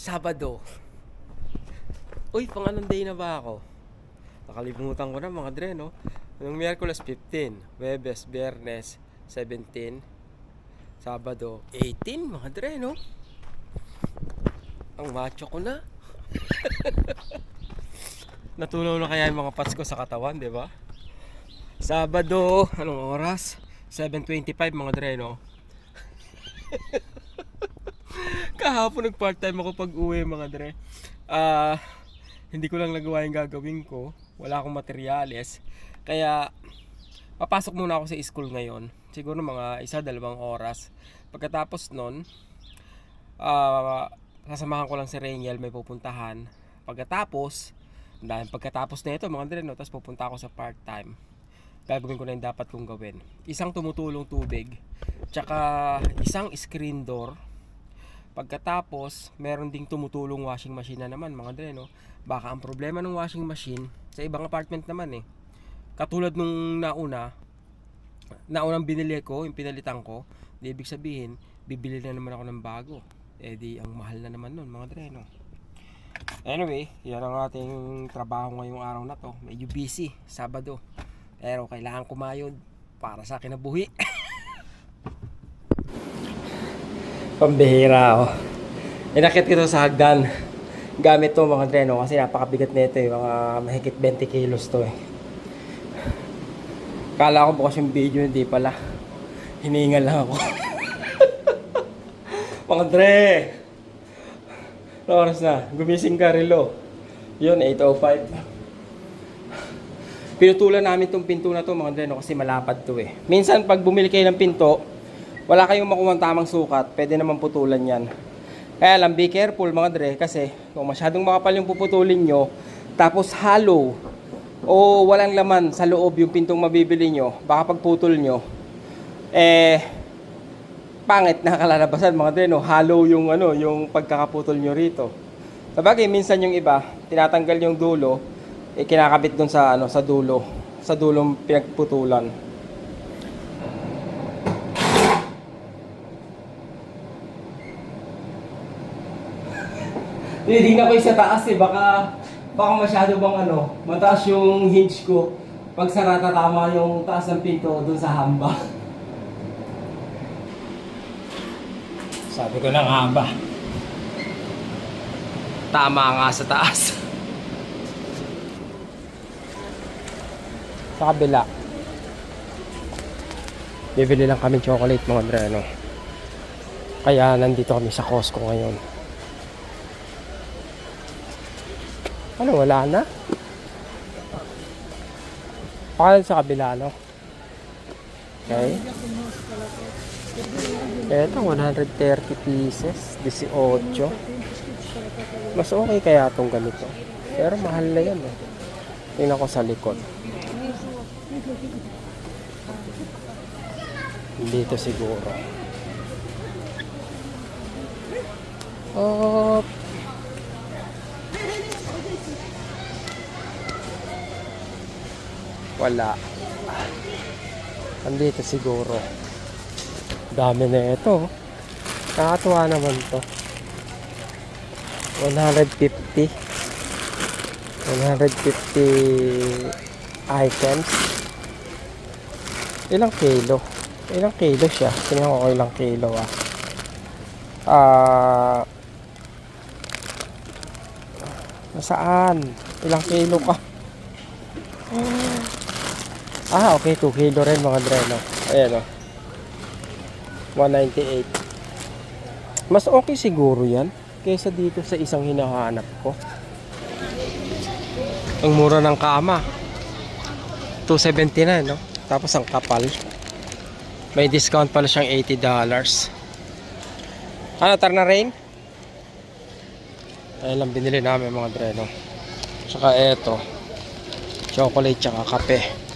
Sabado. Uy, pang anong day na ba ako? Nakalimutan ko na mga dre, no? Noong Miyerkules 15, Webes, Biyernes 17, Sabado 18, mga dre, no? Ang macho ko na. Natunaw na kaya yung mga pats ko sa katawan, di ba? Sabado, anong oras? 7.25 mga dre, no? Kahapon nag part-time ako pag uwi mga dre. Ah, hindi ko lang nagawa yung gagawin ko. Wala akong materyales. Kaya, papasok muna ako sa school ngayon. Siguro mga isa, dalawang oras. Pagkatapos nun, ah, sasamahan ko lang si Rainiel, may pupuntahan. Pagkatapos, dahil pagkatapos na ito mga dre, no, tapos pupunta ako sa part-time. Gagawin ko na yung dapat kong gawin. Isang tumutulong tubig, tsaka isang screen door, Pagkatapos, meron ding tumutulong washing machine na naman mga dre, no? Baka ang problema ng washing machine sa ibang apartment naman eh. Katulad nung nauna, naunang binili ko, yung pinalitan ko, di ibig sabihin, bibili na naman ako ng bago. Eh di, ang mahal na naman nun mga dre, no? Anyway, yan ang ating trabaho ngayong araw na to. Medyo busy, Sabado. Pero kailangan kumayod para sa kinabuhi. Pambihira oh. Inakit ko to sa hagdan. Gamit to mga dreno kasi napakabigat nito eh. Mga mahigit 20 kilos to eh. Kala ko bukas yung video, hindi pala. Hiningal lang ako. mga dre! Ano oras na? Gumising ka, Rilo. Yun, 8.05. Pinutulan namin tong pinto na to mga dreno kasi malapad to eh. Minsan pag bumili kayo ng pinto, wala kayong makuha tamang sukat, pwede naman putulan yan. Kaya lang, be careful mga dre, kasi kung masyadong makapal yung puputulin nyo, tapos hollow, o walang laman sa loob yung pintong mabibili nyo, baka pagputol nyo, eh, pangit na kalalabasan mga dre, no? hollow yung, ano, yung pagkakaputol nyo rito. Sabagay, minsan yung iba, tinatanggal yung dulo, eh, kinakabit dun sa, ano, sa dulo, sa dulong pinagputulan. Tinitingnan ko yung sa taas eh, baka, baka masyado bang ano, mataas yung hinge ko. Pag sarata tama yung taas ng pinto dun sa hamba. Sabi ko ng hamba. Tama nga sa taas. sa kabila. Bibili lang kami chocolate mga dreno. Kaya nandito kami sa Costco ngayon. Ano, wala na? Baka sa kabila, no? Okay. Ito, 130 pieces. 18. Mas okay kaya itong ganito. Pero mahal na yan, eh. Tingnan ko sa likod. Dito siguro. Oh, Wala. Andito siguro. Dami na ito. Nakatuwa naman to. 150. 150 items. Ilang kilo? Ilang kilo siya? Tingnan ko ilang kilo ah. Ah... nasaan? Ilang kilo ka? Ah, okay. 2 kilo rin mga dreno. Ayan o. 198. Mas okay siguro yan kaysa dito sa isang hinahanap ko. Ang mura ng kama. 279 no? Tapos ang kapal. May discount pala siyang $80. Ano, tar na rain? Ayan lang binili namin mga dreno. Tsaka eto. Chocolate tsaka kape.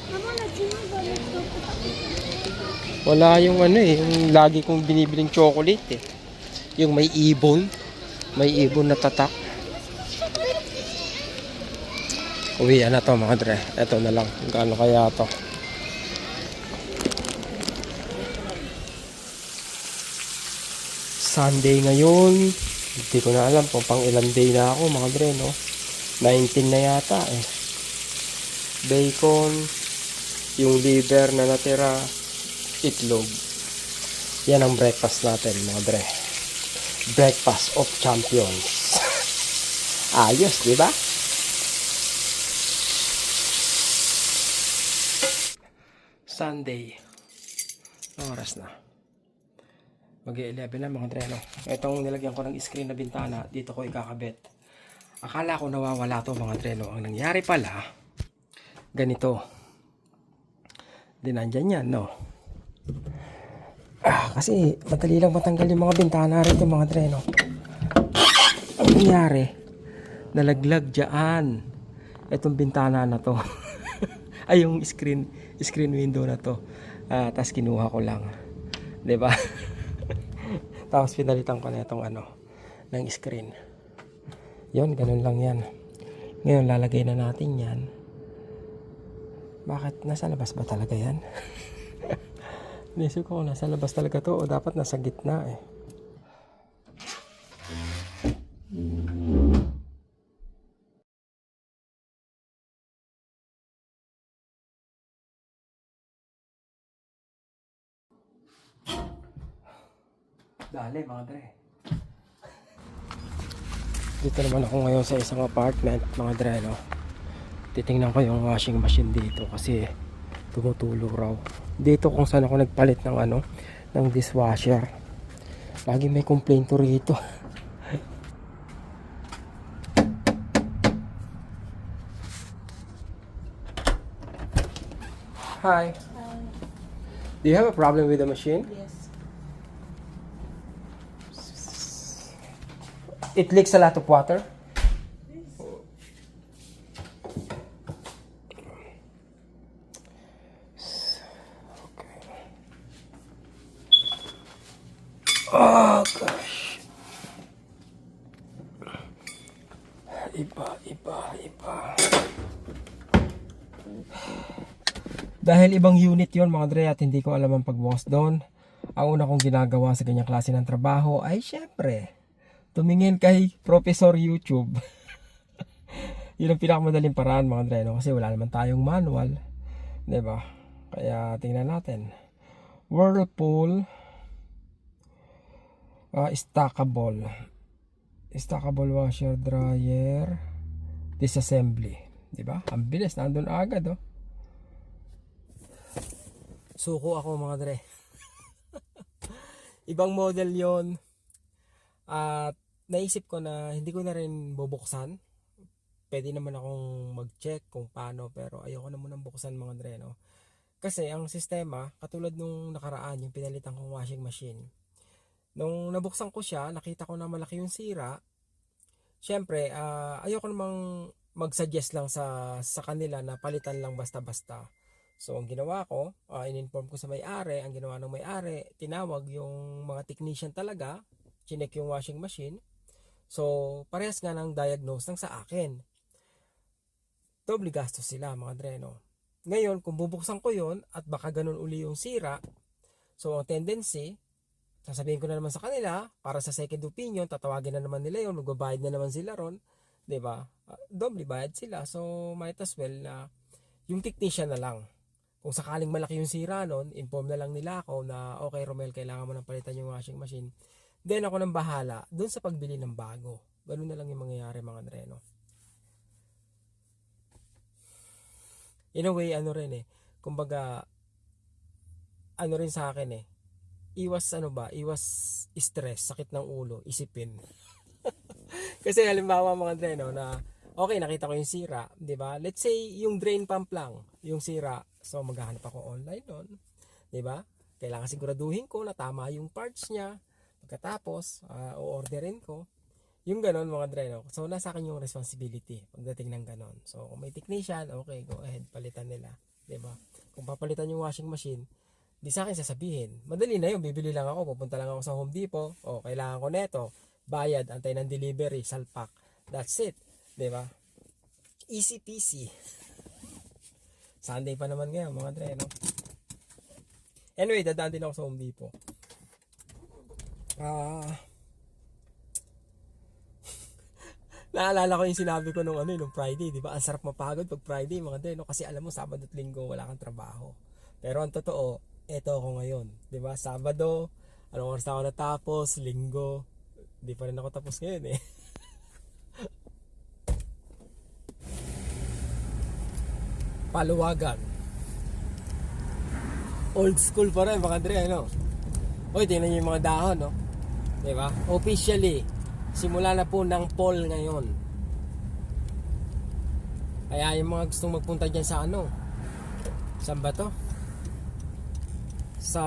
Wala yung ano eh, yung lagi kong binibiling chocolate eh. Yung may ibon. May ibon na tatak. Uwi na to mga dre. Ito na lang. Gaano kaya to. Sunday ngayon. Hindi ko na alam kung pang ilang day na ako mga dre, no? 19 na yata eh. Bacon, yung liver na natira, itlog. Yan ang breakfast natin mga dre. Breakfast of champions. Ayos, di ba? Sunday. Anong oras na? Mag-11 na mga dreno. Itong nilagyan ko ng screen na bintana, dito ko ikakabit. Akala ko nawawala to mga dreno. Ang nangyari pala, ganito. Di nandyan yan, no? Ah, kasi madali lang matanggal yung mga bintana rito mga dreno. Ang nangyari, nalaglag dyan. Itong bintana na to. Ay, yung screen, screen window na to. Ah, Tapos kinuha ko lang. ba? Tapos pinalitan ko na itong ano, ng screen. Yon, ganun lang yan. Ngayon, lalagay na natin yan. Bakit? Nasa labas ba talaga yan? Nisip ko kung nasa labas talaga to o dapat nasa gitna eh. Dali mga dre. Dito naman ako ngayon sa isang apartment mga dre no. Titingnan ko yung washing machine dito kasi tumutulo raw. Dito kung saan ako nagpalit ng ano ng dishwasher. Lagi may complaint to rito. Hi. Do you have a problem with the machine? Yes. It leaks a lot of water. Oh gosh. Iba, iba, iba. Dahil ibang unit yon mga dre at hindi ko alam ang pagbukas doon. Ang una kong ginagawa sa ganyang klase ng trabaho ay syempre, tumingin kay Professor YouTube. Yun ang pinakamadaling paraan mga dre, no? kasi wala naman tayong manual. ba? Kaya tingnan natin. Whirlpool uh, stackable. Stackable washer dryer disassembly. 'Di ba? Ang bilis, nandun agad oh. Suko ako mga dre. Ibang model 'yon. At naisip ko na hindi ko na rin bubuksan. Pwede naman akong mag-check kung paano pero ayoko na munang buksan mga dre no. Kasi ang sistema, katulad nung nakaraan, yung pinalitan kong washing machine. Nung nabuksan ko siya, nakita ko na malaki yung sira. Siyempre, ah, ayoko namang mag-suggest lang sa, sa kanila na palitan lang basta-basta. So, ang ginawa ko, ah, in-inform ko sa may-ari, ang ginawa ng may-ari, tinawag yung mga technician talaga, chinek yung washing machine. So, parehas nga ng diagnose ng sa akin. Doble gastos sila mga dreno. Ngayon, kung bubuksan ko yon at baka ganun uli yung sira, so ang tendency, sasabihin ko na naman sa kanila, para sa second opinion, tatawagin na naman nila yun, magbabayad na naman sila ron, 'di ba? Uh, doble bayad sila. So might as well na yung technician na lang. Kung sakaling malaki yung sira nun, inform na lang nila ako na okay Romel, kailangan mo nang palitan yung washing machine. Then ako nang bahala doon sa pagbili ng bago. Ganun na lang yung mangyayari mga dreno. In a way, ano rin eh. Kumbaga, ano rin sa akin eh. Iwas ano ba? Iwas stress, sakit ng ulo, isipin. Kasi halimbawa mga dreno na okay, nakita ko yung sira, 'di ba? Let's say yung drain pump lang, yung sira. So maghahanap ako online noon, 'di ba? Kailangan siguraduhin ko na tama yung parts niya. Pagkatapos, uh, o-orderin ko. Yung ganon mga dreno. So nasa akin yung responsibility pagdating ng ganon. So kung may technician, okay, go ahead, palitan nila, 'di ba? Kung papalitan yung washing machine, di sa akin sasabihin. Madali na yun, bibili lang ako, pupunta lang ako sa Home Depot, o kailangan ko neto, bayad, antay ng delivery, salpak. That's it. 'Di ba? Easy peasy. Sunday pa naman ngayon, mga dre, no? Anyway, dadaan din ako sa Home Depot. Ah, Naalala ko yung sinabi ko nung ano, eh, nung Friday, di ba? Ang sarap mapagod pag Friday, mga din, no? Kasi alam mo, Sabado at Linggo, wala kang trabaho. Pero ang totoo, eto ako ngayon, ba? Sabado, anong oras na ako natapos, Linggo, di pa rin ako tapos ngayon eh. Paluwagan. Old school pa rin, mga Dre, ano? Uy, tingnan niyo yung mga dahon, no? Ba? Officially, simula na po ng fall ngayon. Kaya yung mga gustong magpunta dyan sa ano, saan ba to? Sa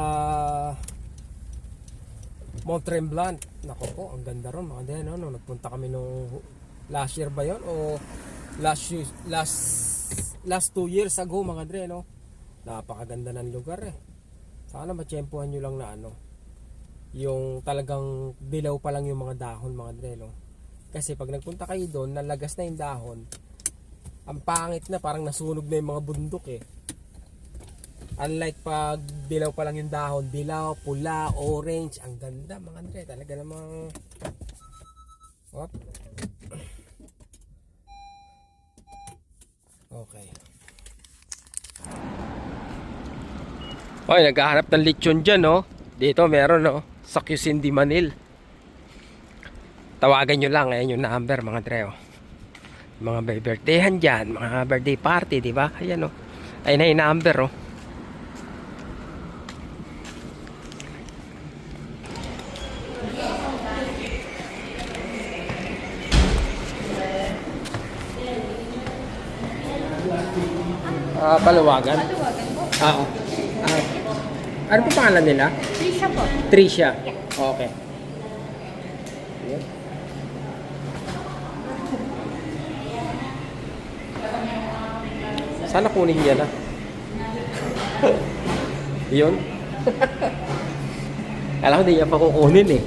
Mount Tremblant. Nako po, ang ganda ron mga din, no? Nagpunta kami nung last year ba yon o last year- last last two years ago mga dre, no? Napakaganda ng lugar eh. Sana matsyempohan nyo lang na ano, yung talagang dilaw pa lang yung mga dahon mga dre, no? Kasi pag nagpunta kayo doon, nalagas na yung dahon, ang pangit na parang nasunog na yung mga bundok eh. Unlike pag dilaw pa lang yung dahon, dilaw, pula, orange, ang ganda mga Andre, talaga namang What? Okay. Hoy, naghahanap ng lechon dyan, no? Dito meron, no? Sa Cuisine di Manil. Tawagan nyo lang, ayan yung number, mga Andre, oh. Mga may birthdayhan dyan, mga birthday party, di ba? Ayan, oh. Ayun na yung number, oh. Ah, palawagan? Ah, oh. ah, ano po pangalan nila? Trisha po. Tricia. Okay. Sana kunin niya na. Yun. Alam ko di niya pa kukunin eh.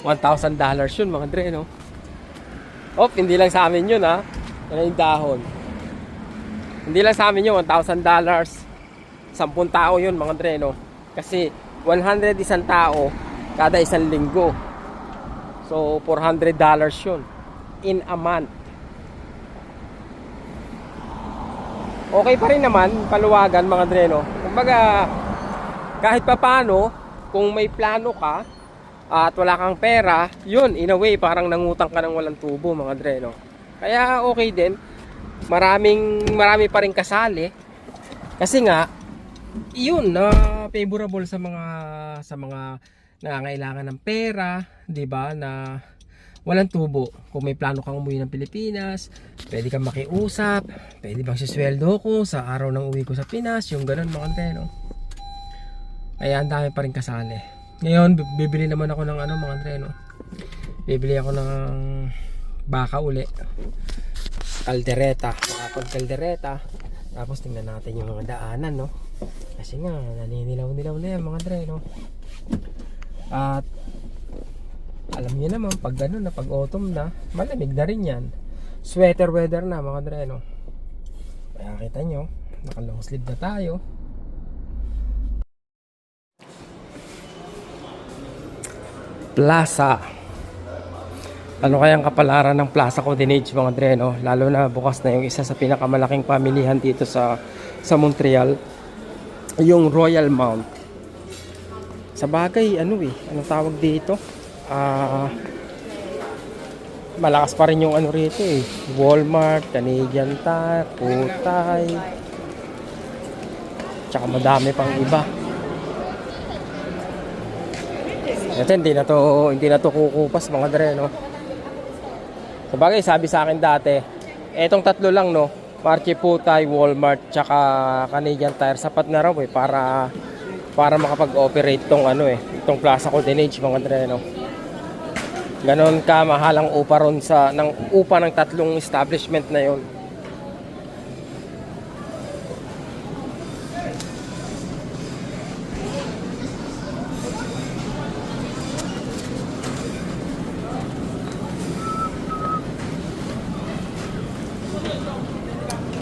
$1,000 dollars yun mga dre, no? Oh, hindi lang sa amin yun ha. Yan yung dahon. Hindi lang sa amin yun, $1,000 dollars. 10 tao yun mga dre, no? Kasi 100 isang tao kada isang linggo. So, $400 dollars yun. In a month. Okay pa rin naman, paluwagan mga dre, no? Kumbaga, kahit pa paano, kung may plano ka, at wala kang pera, yun, in a way, parang nangutang ka ng walang tubo, mga dre, no? Kaya okay din. Maraming, marami pa rin kasali. Kasi nga, yun, na favorable sa mga, sa mga nangangailangan ng pera, di ba, na walang tubo. Kung may plano kang umuwi ng Pilipinas, pwede kang makiusap, pwede bang sisweldo ko sa araw ng uwi ko sa Pinas, yung ganun mga dre, no? Kaya dami pa rin kasali. Ngayon, bi- bibili naman ako ng ano mga Andre, no? Bibili ako ng baka uli. Kaldereta. Makapag kaldereta. Tapos tingnan natin yung mga daanan, no? Kasi nga, naninilaw-nilaw na yan mga Andre, no? At alam niyo naman, pag gano'n na, pag autumn na, malamig na rin yan. Sweater weather na mga Andre, no? Kaya kita nyo, naka long sleeve na tayo. Plaza. Ano kayang kapalaran ng Plaza Coordinates mga dre, no? Lalo na bukas na yung isa sa pinakamalaking pamilihan dito sa sa Montreal, yung Royal Mount. Sa bagay, ano eh, anong tawag dito? Ah, malakas pa rin yung ano rito eh. Walmart, Canadian Tire, Putay. Tsaka madami pang iba. Ito hindi na to hindi na to kukupas mga dre no. Bagay sabi sa akin dati, etong tatlo lang no, Marche Putay, Walmart, tsaka Canadian Tire sapat na raw eh para para makapag-operate tong ano eh, itong Plaza Coordinates mga dre no. Ganon ka mahal ang upa ron sa ng upa ng tatlong establishment na yon.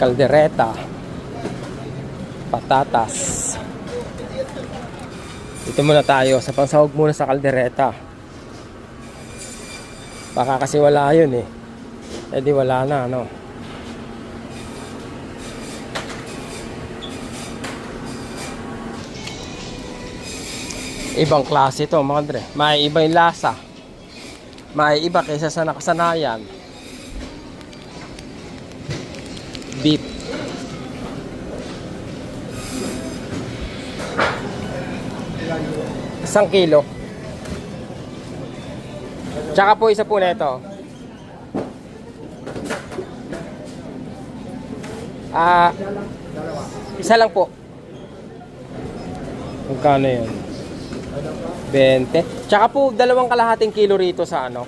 Kaldereta, patatas. Dito muna tayo, sa pansahog muna sa kaldereta. Baka kasi wala yun eh. Eh wala na, ano. Ibang klase to mga dre. May iba yung lasa. May iba kaysa sa nakasanayan. Beef. Isang kilo. Tsaka po isa po na ito. Ah, isa lang po. Magkano yun? 20. Tsaka po dalawang kalahating kilo rito sa ano,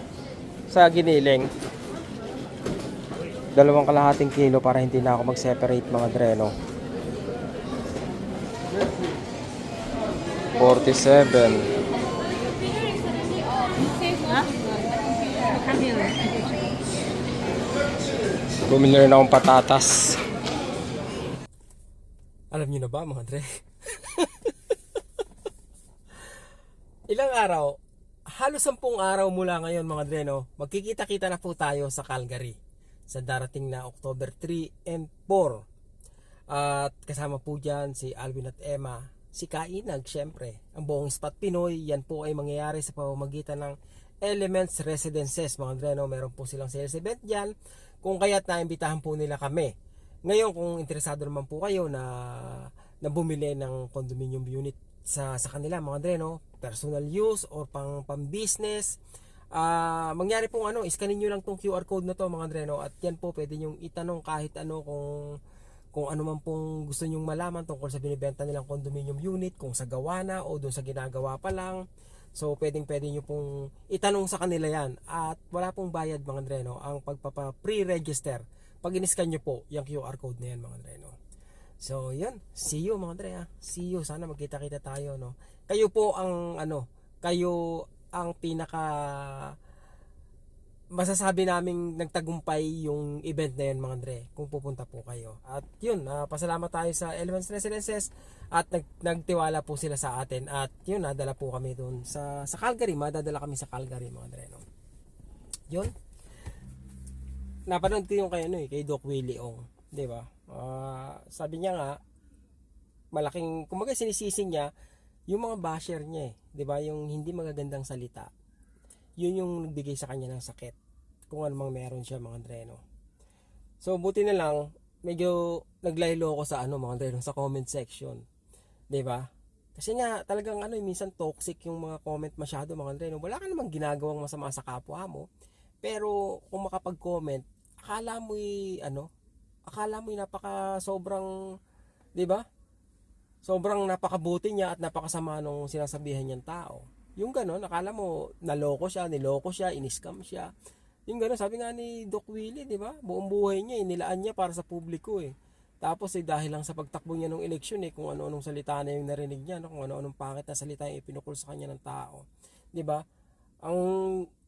sa giniling. Dalawang kalahating kilo para hindi na ako mag-separate mga dreno. 47. Bumili rin akong patatas. Alam niyo na ba mga dre? Ilang araw, halos sampung araw mula ngayon mga dre, no, magkikita-kita na po tayo sa Calgary sa darating na October 3 and 4. At kasama po dyan si Alvin at Emma, si Kainag syempre. Ang buong Spot Pinoy, yan po ay mangyayari sa pamamagitan ng Elements Residences mga dre, no. Meron po silang sales event dyan. Kung kaya't naimbitahan po nila kami. Ngayon kung interesado naman po kayo na na bumili ng condominium unit sa sa kanila mga dre no personal use or pang pang business ah mangyari pong ano iskanin niyo lang tong QR code na to mga dre no at yan po pwede niyo itanong kahit ano kung kung ano man pong gusto nyong malaman tungkol sa binibenta nilang condominium unit kung sa gawa na o doon sa ginagawa pa lang so pwedeng pwede nyo pong itanong sa kanila yan at wala pong bayad mga dre no ang pagpapa pre-register pag in-scan nyo po yung QR code na yan mga dre no So, yun. See you mga Dre. ah. See you. Sana magkita-kita tayo, no. Kayo po ang ano, kayo ang pinaka masasabi naming nagtagumpay yung event na yun mga Dre kung pupunta po kayo. At yun, ah, pasalamat tayo sa Elements Residences at nag, nagtiwala po sila sa atin at yun, nadala po kami doon sa, sa Calgary. Madadala kami sa Calgary mga Dre. No? Yun. Napanood ko yung kay, ano, eh, kay Doc Willie Ong. Di ba? Ah, sabi niya nga, malaking, kumaga sinisisi niya, yung mga basher niya eh. Di ba? Yung hindi magagandang salita. Yun yung nagbigay sa kanya ng sakit. Kung ano mang meron siya mga dreno. So, buti na lang, medyo naglaylo ako sa ano mga dreno, sa comment section. Di ba? Kasi nga, talagang ano, minsan toxic yung mga comment masyado mga dreno. Wala ka namang ginagawang masama sa kapwa mo. Pero, kung makapag-comment, akala mo ano, akala mo napaka sobrang, 'di ba? Sobrang napakabuti niya at napakasama nung sinasabihan niyang tao. Yung gano'n, akala mo naloko siya, niloko siya, iniskam siya. Yung gano'n, sabi nga ni Doc Willie, 'di ba? Buong buhay niya inilaan niya para sa publiko eh. Tapos eh dahil lang sa pagtakbo niya nung eleksyon eh kung ano-anong salita na yung narinig niya, no? kung ano-anong pangit na salita yung ipinukul sa kanya ng tao. 'Di ba? Ang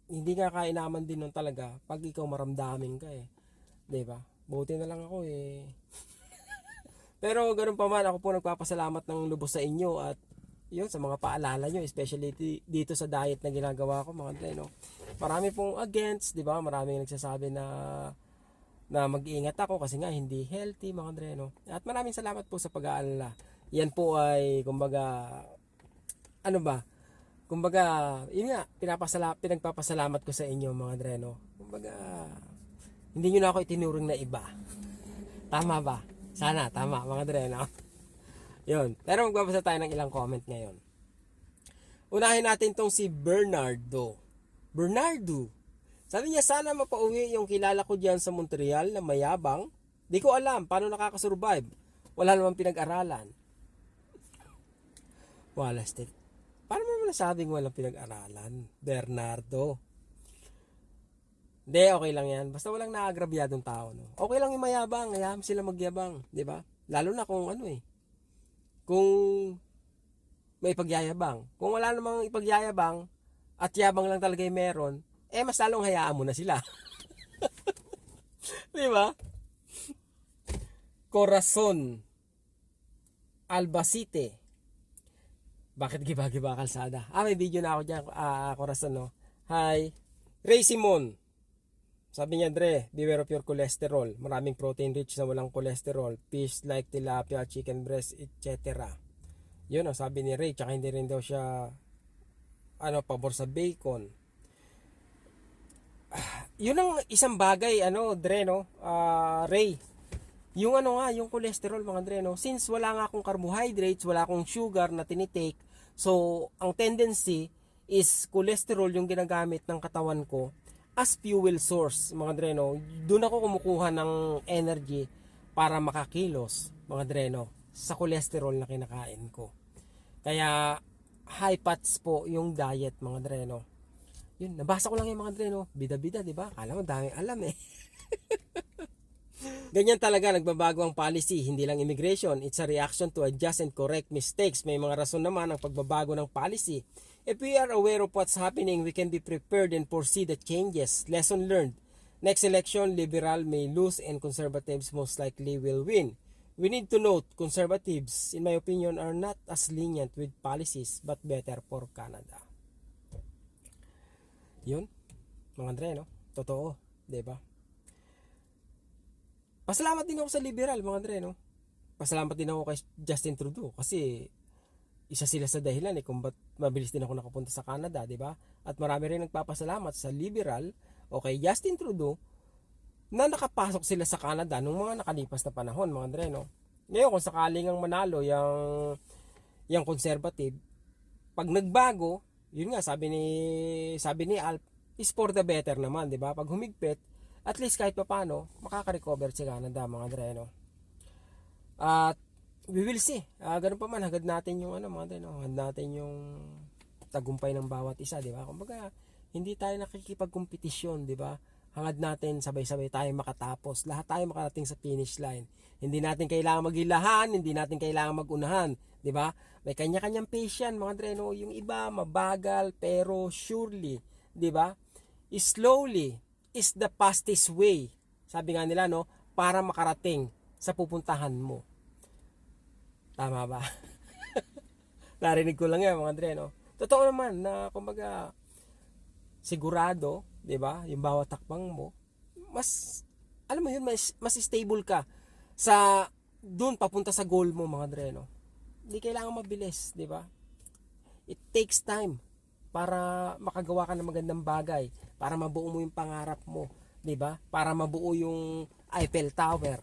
hindi nga kainaman din nun talaga pag ikaw maramdamin ka eh. 'Di ba? Buti na lang ako eh. Pero ganun pa man, ako po nagpapasalamat ng lubos sa inyo at yun, sa mga paalala nyo, especially di- dito sa diet na ginagawa ko mga dre, no? Marami pong against, di ba? Maraming nagsasabi na na mag-iingat ako kasi nga hindi healthy mga dre, no? At maraming salamat po sa pag-aalala. Yan po ay, kumbaga, ano ba? Kumbaga, yun nga, pinapasala, pinagpapasalamat ko sa inyo mga dre, no? Kumbaga, hindi nyo na ako itinuring na iba. Tama ba? Sana, tama, mga dre, no? Yun. Pero magbabasa tayo ng ilang comment ngayon. Unahin natin tong si Bernardo. Bernardo. Sabi niya, sana mapauwi yung kilala ko diyan sa Montreal na mayabang. Di ko alam paano nakakasurvive. Wala namang pinag-aralan. Wala, Steve. Paano mo nasabing walang pinag-aralan? Bernardo. Hindi, okay lang yan. Basta walang naagrabyadong tao. No? Okay lang yung mayabang. Hayaan sila magyabang. di ba? Lalo na kung ano eh. Kung may pagyayabang. Kung wala namang ipagyayabang at yabang lang talaga yung meron, eh mas lalong hayaan mo na sila. di ba? Corazon. Albacete. Bakit giba-giba kalsada? Ah, may video na ako dyan, ah, Corazon, no? Hi. Ray Simon. Sabi niya, Dre, beware of your cholesterol. Maraming protein rich na walang cholesterol. Fish like tilapia, chicken breast, etc. Yun ang sabi ni Ray. Tsaka hindi rin daw siya ano, pabor sa bacon. Yun ang isang bagay, ano, Dre, no? Ah, Ray. Yung ano nga, yung cholesterol, mga Dre, no? Since wala nga akong carbohydrates, wala akong sugar na tinitake, so, ang tendency is cholesterol yung ginagamit ng katawan ko as fuel source, mga Dre, no? Doon ako kumukuha ng energy para makakilos, mga Dre, no? Sa cholesterol na kinakain ko. Kaya, high fats po yung diet, mga Dre, no? Yun, nabasa ko lang yung mga Dre, no? Bida-bida, di ba? Kala mo, daming alam eh. Ganyan talaga nagbabago ang policy, hindi lang immigration. It's a reaction to adjust and correct mistakes. May mga rason naman ang pagbabago ng policy. If we are aware of what's happening, we can be prepared and foresee the changes. Lesson learned. Next election, liberal may lose and conservatives most likely will win. We need to note, conservatives, in my opinion, are not as lenient with policies but better for Canada. Yun, mga Andre, no? Totoo, ba? Pasalamat din ako sa liberal, mga Andre, no? Pasalamat din ako kay Justin Trudeau kasi isa sila sa dahilan eh kung ba't mabilis din ako nakapunta sa Canada, di ba? At marami rin nagpapasalamat sa liberal o kay Justin Trudeau na nakapasok sila sa Canada nung mga nakalipas na panahon, mga Andre, no? Ngayon, kung sakaling ang manalo yung, yung conservative, pag nagbago, yun nga, sabi ni, sabi ni Alp, is for the better naman, di ba? Pag humigpit, at least kahit paano, makaka-recover si Canada, mga Andre, no? At, we will see. Ah, ganun pa man, hagad natin yung ano, mga no? Hagad natin yung tagumpay ng bawat isa, di ba? Kumbaga, hindi tayo nakikipagkompetisyon, di ba? Hangad natin sabay-sabay tayo makatapos. Lahat tayo makarating sa finish line. Hindi natin kailangan magilahan, hindi natin kailangan magunahan, di ba? May kanya-kanyang pace yan, mga Andre, no? Yung iba mabagal pero surely, di ba? Slowly is the fastest way. Sabi nga nila, no? Para makarating sa pupuntahan mo. Tama ba? Narinig ko lang yan, mga Andre, no? Totoo naman na, kumbaga, sigurado, 'di ba? Yung bawat takbang mo, mas alam mo yun, mas, mas stable ka sa doon papunta sa goal mo, mga Dre, no? Hindi kailangan mabilis, 'di ba? It takes time para makagawa ka ng magandang bagay, para mabuo mo yung pangarap mo, 'di ba? Para mabuo yung Eiffel Tower.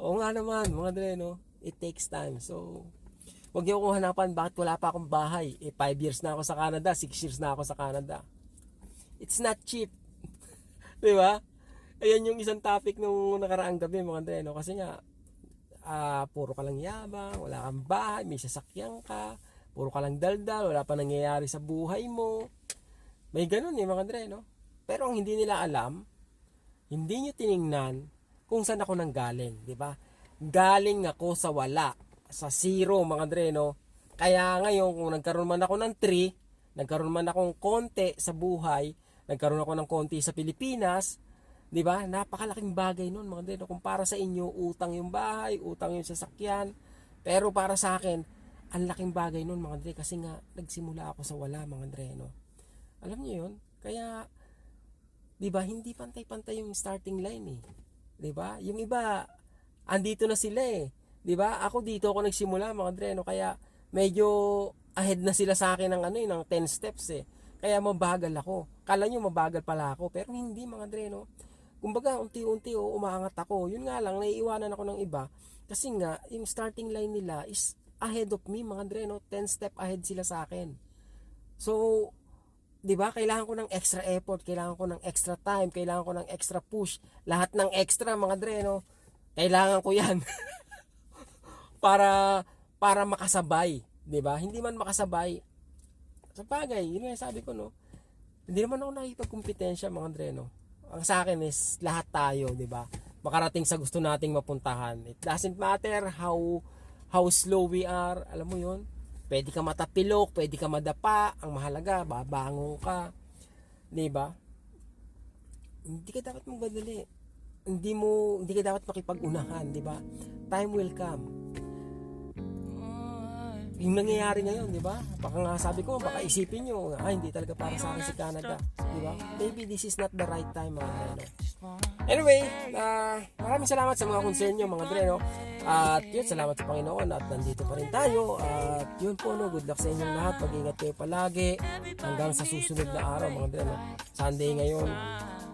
Oo nga naman, mga Dre, no? It takes time. So, Huwag niyo akong hanapan bakit wala pa akong bahay. Eh, 5 years na ako sa Canada, 6 years na ako sa Canada. It's not cheap. Di ba? Ayan yung isang topic nung nakaraang gabi mga Andre, no? Kasi nga, ah, puro ka lang yabang, wala kang bahay, may sasakyan ka, puro ka lang daldal, wala pa nangyayari sa buhay mo. May ganun eh mga Andre, no? Pero ang hindi nila alam, hindi nyo tiningnan kung saan ako nang galing, di ba? Galing ako sa wala sa zero mga Andre no. Kaya ngayon kung nagkaroon man ako ng 3, nagkaroon man akong konti sa buhay, nagkaroon ako ng konti sa Pilipinas, 'di ba? Napakalaking bagay noon mga Andre no. Kumpara sa inyo, utang yung bahay, utang yung sasakyan. Pero para sa akin, ang laking bagay noon mga Andre kasi nga nagsimula ako sa wala mga Andre no. Alam niyo 'yun? Kaya 'di ba hindi pantay-pantay yung starting line eh. 'Di ba? Yung iba andito na sila eh. 'Di ba? Ako dito ako nagsimula mga Dre, no? Kaya medyo ahead na sila sa akin ng ano eh, ng 10 steps eh. Kaya mabagal ako. Kala nyo mabagal pala ako, pero hindi mga Dre, no? Kumbaga, unti-unti oh, umaangat ako. Yun nga lang, naiiwanan ako ng iba. Kasi nga, yung starting line nila is ahead of me, mga Dre, no? 10 step ahead sila sa akin. So, 'di ba? Kailangan ko ng extra effort, kailangan ko ng extra time, kailangan ko ng extra push. Lahat ng extra, mga Dre, no? Kailangan ko 'yan. para para makasabay, 'di ba? Hindi man makasabay. Sa bagay, yun nga sabi ko no. Hindi naman ako nakikipagkompetensya mga Andre no. Ang sa akin is lahat tayo, 'di ba? Makarating sa gusto nating mapuntahan. It doesn't matter how how slow we are, alam mo 'yun. Pwede ka matapilok, pwede ka madapa, ang mahalaga babangon ka. 'Di ba? Hindi ka dapat magmadali. Hindi mo hindi ka dapat makipag-unahan, 'di ba? Time will come yung nangyayari ngayon, di ba? Baka nga sabi ko, baka isipin nyo, ah, hindi talaga para sa akin si Canada. Di ba? Maybe this is not the right time, mga dre, no? Anyway, ah, maraming salamat sa mga concern nyo, mga dre, no? At yun, salamat sa Panginoon at nandito pa rin tayo. At yun po, no, good luck sa inyong lahat. Mag-ingat kayo palagi hanggang sa susunod na araw, mga dre, no? Sunday ngayon,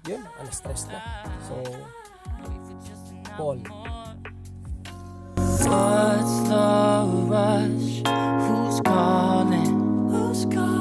yun, alas stress na. So, Paul, What's the rush? Who's calling? Who's calling?